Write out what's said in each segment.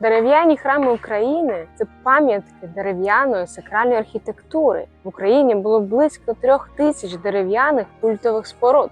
Дерев'яні храми України це пам'ятки дерев'яної сакральної архітектури. В Україні було близько трьох тисяч дерев'яних культових споруд.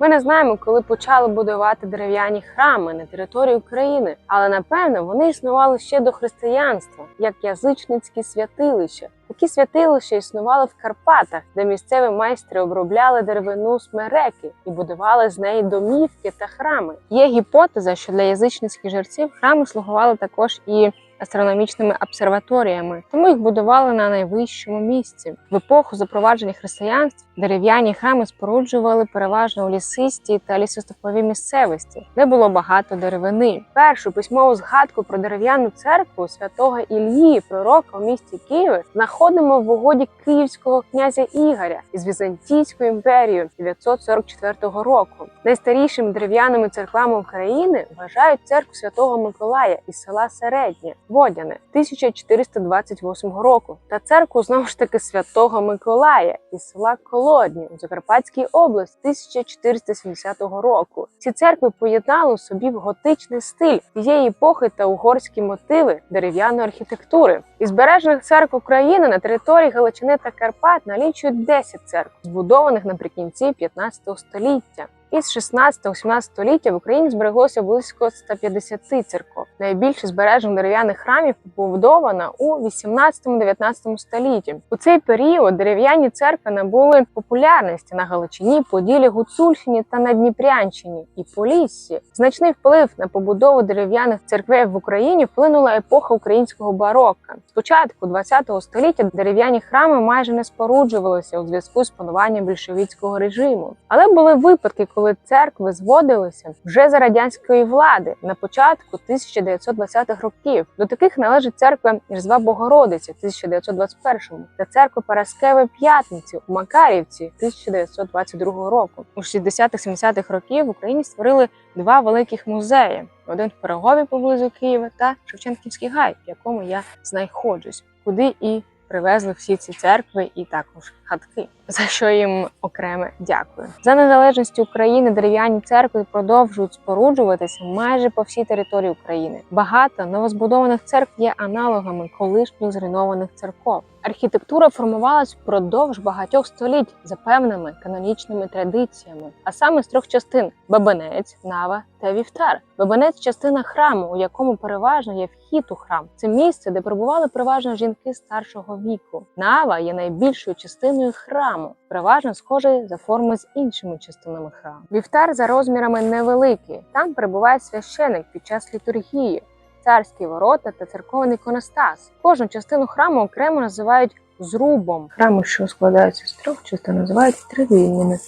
Ми не знаємо, коли почали будувати дерев'яні храми на території України, але напевно вони існували ще до християнства, як язичницькі святилища. Такі святилища існували в Карпатах, де місцеві майстри обробляли деревину смереки і будували з неї домівки та храми. Є гіпотеза, що для язичницьких жерців храми слугували також і астрономічними обсерваторіями, тому їх будували на найвищому місці. В епоху запровадження християнства дерев'яні храми споруджували переважно у лісистій та лісостеповій місцевості, де було багато деревини. Першу письмову згадку про дерев'яну церкву святого Іллі, пророка у місті Києві, знаходимо в угоді київського князя Ігоря із Візантійською імперією 944 року. Найстарішими дерев'яними церквами України вважають церкву святого Миколая із села Середнє Водяне 1428 року та церкву знову ж таки святого Миколая із села Колодні у Закарпатській області 1470 року. Ці церкви поєднали у собі в готичний стиль тієї епохи та угорські мотиви дерев'яної архітектури. Із збережених церкв України на території Галичини та Карпат налічують 10 церкв, збудованих наприкінці 15 століття. Із 16-17 століття в Україні збереглося близько 150 церков. Найбільше збережених дерев'яних храмів побудовано у 18-19 столітті. У цей період дерев'яні церкви набули популярності на Галичині, Поділі, Гуцульщині та на Дніпрянщині і Поліссі. Значний вплив на побудову дерев'яних церквей в Україні вплинула епоха українського барокко. Спочатку 20 століття дерев'яні храми майже не споруджувалися у зв'язку з пануванням більшовицького режиму, але були випадки, коли церкви зводилися вже за радянської влади на початку 1920-х років. До таких належить церква Різдва Богородиці в 1921-му та церква Параскеви П'ятниці у Макарівці 1922 року. У 60-70-х років в Україні створили два великих музеї: один в Пирогові поблизу Києва та Шевченківський гай, в якому я знаходжусь, куди і привезли всі ці церкви і також хатки, за що їм окреме дякую. За незалежністю України дерев'яні церкви продовжують споруджуватися майже по всій території України. Багато новозбудованих церкв є аналогами колишніх зруйнованих церков. Архітектура формувалась впродовж багатьох століть за певними канонічними традиціями, а саме з трьох частин: бабинець, нава та вівтар. Бабинець частина храму, у якому переважно є вхід у храм. Це місце, де перебували переважно жінки старшого віку. Нава є найбільшою частиною храму, переважно схожий за формою з іншими частинами храму. Вівтар за розмірами невеликий. Там перебуває священик під час літургії царські ворота та церковний іконостас. Кожну частину храму окремо називають зрубом. Храми, що складаються з трьох частин, називають тридільними,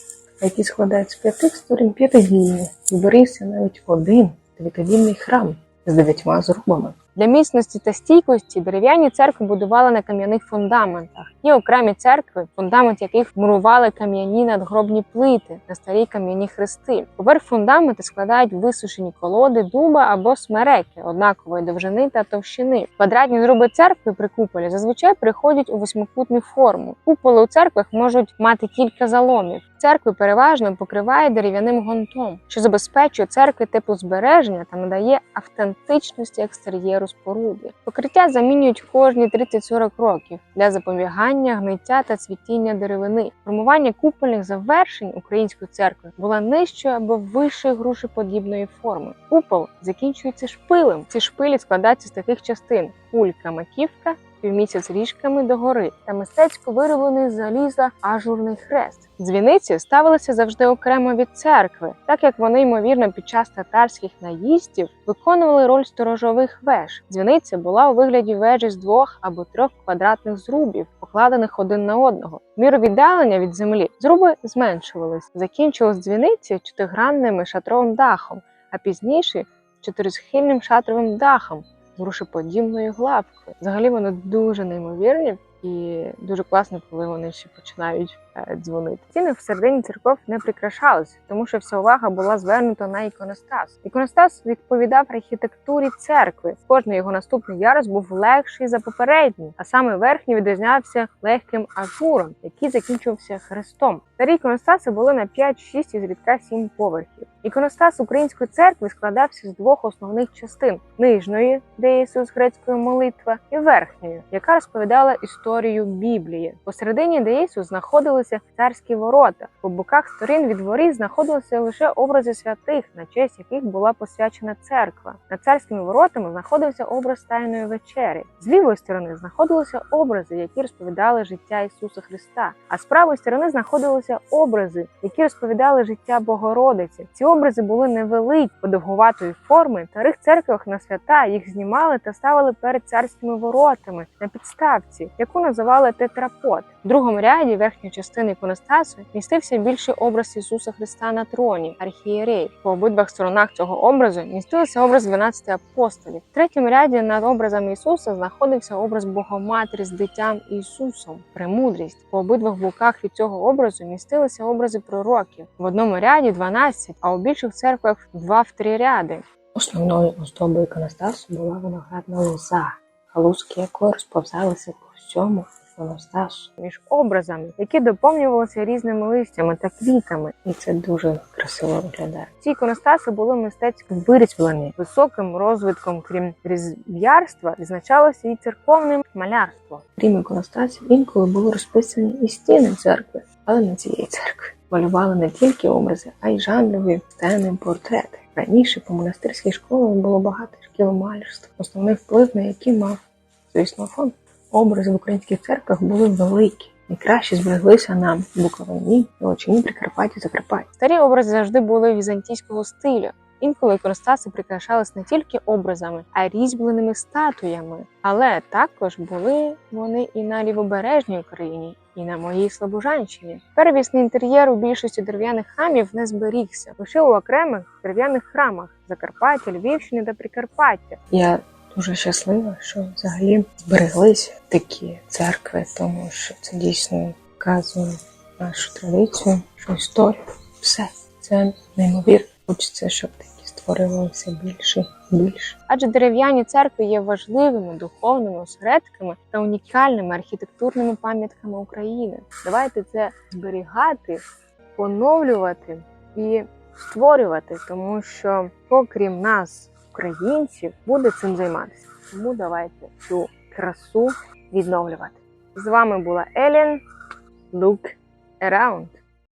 а які складаються з п'яти сторін п'ятидільні. Зберігся навіть один дев'ятидільний храм з дев'ятьма зрубами. Для міцності та стійкості дерев'яні церкви будували на кам'яних фундаментах. Є окремі церкви, фундамент яких мурували кам'яні надгробні плити на старі кам'яні хрести. Поверх фундаменту складають висушені колоди дуба або смереки однакової довжини та товщини. Квадратні зруби церкви при куполі зазвичай приходять у восьмикутну форму. Куполи у церквах можуть мати кілька заломів. Церкви переважно покриває дерев'яним гонтом, що забезпечує церкві теплозбереження та надає автентичності екстер'єру споруди. Покриття замінюють кожні 30-40 років для запобігання гниття та цвітіння деревини. Формування купольних завершень української церкви була нижчою або вищою грушеподібної форми. Купол закінчується шпилем. Ці шпилі складаються з таких частин: кулька, маківка. Півмісяць ріжками догори та мистецько вироблений з заліза ажурний хрест. Дзвіниці ставилися завжди окремо від церкви, так як вони, ймовірно, під час татарських наїздів виконували роль сторожових веж. Дзвіниця була у вигляді вежі з двох або трьох квадратних зрубів, покладених один на одного. Міру віддалення від землі зруби зменшувались. Закінчувалась дзвіниці чотиригранним шатровим дахом, а пізніше чотирисхильним шатровим дахом грушеподібною главкою. Взагалі вони дуже неймовірні. І дуже класно, коли вони ще починають е, дзвонити. Стіни всередині церков не прикрашалися, тому що вся увага була звернута на іконостас. Іконостас відповідав архітектурі церкви. Кожний його наступний ярус був легший за попередній, а саме верхній відрізнявся легким ажуром, який закінчувався хрестом. Старі іконостаси були на 5, 6 і зрідка 7 поверхів. Іконостас української церкви складався з двох основних частин: нижньої, де Ісус грецькою молитва, і верхньої, яка розповідала історію Біблії. Посередині, де Ісус знаходилися царські ворота. По боках сторін від воріт знаходилися лише образи святих, на честь яких була посвячена церква. Над царськими воротами знаходився образ тайної вечері. З лівої сторони знаходилися образи, які розповідали життя Ісуса Христа. А з правої сторони знаходилися образи, які розповідали життя Богородиці. Ці образи були невеликі, подовгуватої форми. Старих церквах на свята їх знімали та ставили перед царськими воротами на підставці, яку називали тетрапод. В другому ряді верхньої частини іконостасу містився більший образ Ісуса Христа на троні, архієрей. По обидвах сторонах цього образу містилися образ 12 апостолів. В третьому ряді над образом Ісуса знаходився образ Богоматері з дитям Ісусом, премудрість. По обидвах боках від цього образу містилися образи пророків. В одному ряді 12, а у більших церквах 2 в 3 ряди. Основною оздобою іконостасу була виноградна лоза, галузки якої розповзалися по всьому іконостасу між образами, які доповнювалися різними листями та квітами, і це дуже красиво виглядає. Ці іконостаси були мистецько вирізблені високим розвитком, крім різб'ярства, відзначалося і церковне малярство. Крім іконостасів, інколи були розписані і стіни церкви, але не цієї церкви. Малювали не тільки образи, а й жанрові сцени, портрети. Раніше по монастирських школах було багато шкіл малярства, основний вплив на які мав, звісно, фон. Образи в українських церквах були великі. Найкраще збереглися на Буковині, Волочині, Прикарпатті, Закарпатті. Старі образи завжди були візантійського стилю. Інколи іконостаси прикрашались не тільки образами, а різьбленими статуями. Але також були вони і на лівобережній Україні, і на моїй Слобожанщині. Первісний інтер'єр у більшості дерев'яних храмів не зберігся лише у окремих дерев'яних храмах Закарпаття, Львівщини та Прикарпаття. Я дуже щаслива, що взагалі збереглися такі церкви, тому що це дійсно показує нашу традицію, нашу історію. Все це неймовірно. Хочеться, щоб такі створювалися більше і більше. Адже дерев'яні церкви є важливими духовними осередками та унікальними архітектурними пам'ятками України. Давайте це зберігати, поновлювати і створювати, тому що окрім нас, українців, буде цим займатися. Тому давайте цю красу відновлювати. З вами була Елін. Look around.